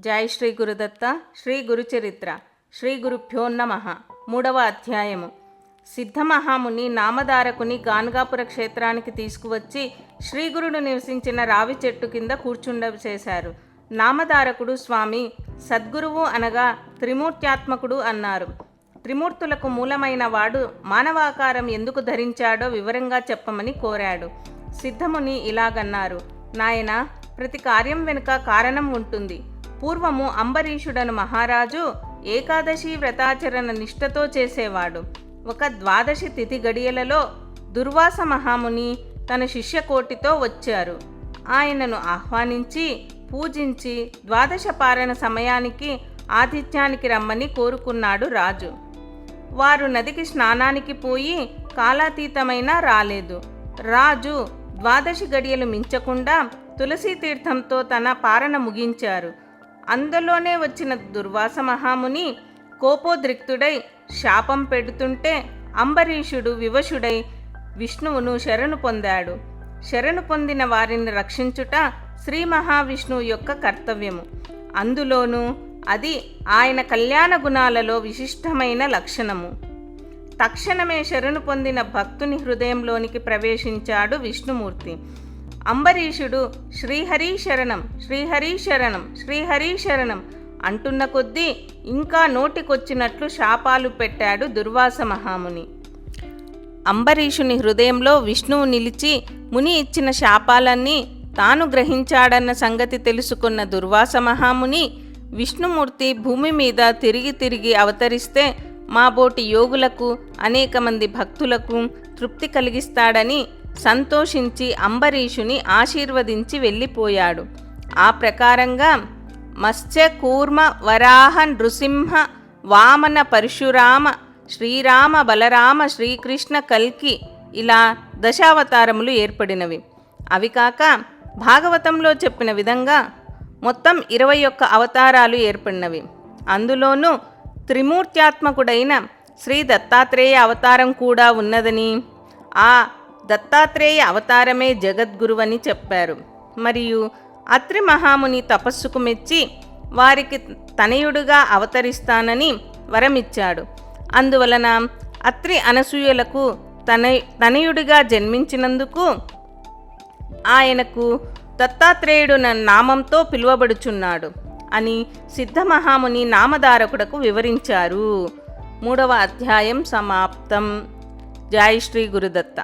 జై శ్రీ గురుదత్త శ్రీ గురుచరిత్ర శ్రీ గురుభ్యో నమ. మూడవ అధ్యాయము. సిద్ధమహాముని నామధారకుని గాన్గాపుర క్షేత్రానికి తీసుకువచ్చి శ్రీగురుడు నివసించిన రావి చెట్టు కింద కూర్చుండచేశారు నామధారకుడు స్వామి సద్గురువు అనగా త్రిమూర్త్యాత్మకుడు అన్నారు. త్రిమూర్తులకు మూలమైన వాడు మానవాకారం ఎందుకు ధరించాడో వివరంగా చెప్పమని కోరాడు. సిద్ధముని ఇలాగన్నారు. నాయన ప్రతి కార్యం వెనుక కారణం ఉంటుంది. పూర్వము అంబరీషుడను మహారాజు ఏకాదశి వ్రతాచరణ నిష్ఠతో చేసేవాడు. ఒక ద్వాదశి తిథి గడియలలో దుర్వాస మహాముని తన శిష్యకోటితో వచ్చారు. ఆయనను ఆహ్వానించి పూజించి ద్వాదశ పారణ సమయానికి ఆతిథ్యానికి రమ్మని కోరుకున్నాడు రాజు. వారు నదికి స్నానానికి పోయి కాలాతీతమైనా రాలేదు. రాజు ద్వాదశి గడియలు మించకుండా తులసీ తీర్థంతో తన పారణ ముగించారు. అందులోనే వచ్చిన దుర్వాస మహాముని కోపోద్రిక్తుడై శాపం పెడుతుంటే అంబరీషుడు వివశుడై విష్ణువును శరణు పొందాడు. శరణు పొందిన వారిని రక్షించుట శ్రీ మహావిష్ణువు యొక్క కర్తవ్యము. అందులోనూ అది ఆయన కళ్యాణ గుణాలలో విశిష్టమైన లక్షణము. తక్షణమే శరణు పొందిన భక్తుని హృదయంలోనికి ప్రవేశించాడు విష్ణుమూర్తి. అంబరీషుడు శ్రీహరి శరణం శ్రీహరి శరణం శ్రీహరి శరణం అంటున్న కొద్దీ ఇంకా నోటికొచ్చినట్లు శాపాలు పెట్టాడు దుర్వాస మహాముని. అంబరీషుని హృదయంలో విష్ణువు నిలిచి ముని ఇచ్చిన శాపాలన్నీ తాను గ్రహించాడన్న సంగతి తెలుసుకున్న దుర్వాస మహాముని విష్ణుమూర్తి భూమి మీద తిరిగి తిరిగి అవతరిస్తే మాబోటి యోగులకు అనేక మంది భక్తులకు తృప్తి కలిగిస్తాడని సంతోషించి అంబరీషుని ఆశీర్వదించి వెళ్ళిపోయాడు. ఆ ప్రకారంగా మత్స్య కూర్మ వరాహ నృసింహ వామన పరశురామ శ్రీరామ బలరామ శ్రీకృష్ణ కల్కి ఇలా దశావతారములు ఏర్పడినవి. అవి కాక భాగవతంలో చెప్పిన విధంగా మొత్తం ఇరవై ఒక్క అవతారాలు ఏర్పడినవి. అందులోనూ త్రిమూర్త్యాత్మకుడైన శ్రీ దత్తాత్రేయ అవతారం కూడా ఉన్నదని ఆ దత్తాత్రేయ అవతారమే జగద్గురువని చెప్పారు. మరియు అత్రి మహాముని తపస్సుకు మెచ్చి వారికి తనయుడుగా అవతరిస్తానని వరమిచ్చాడు. అందువలన అత్రి అనసూయలకు తన తనయుడిగా జన్మించినందుకు ఆయనకు దత్తాత్రేయుడు నామంతో పిలువబడుచున్నాడు అని సిద్ధమహాముని నామధారకుడకు వివరించారు. మూడవ అధ్యాయం సమాప్తం. జై శ్రీ గురుదత్త.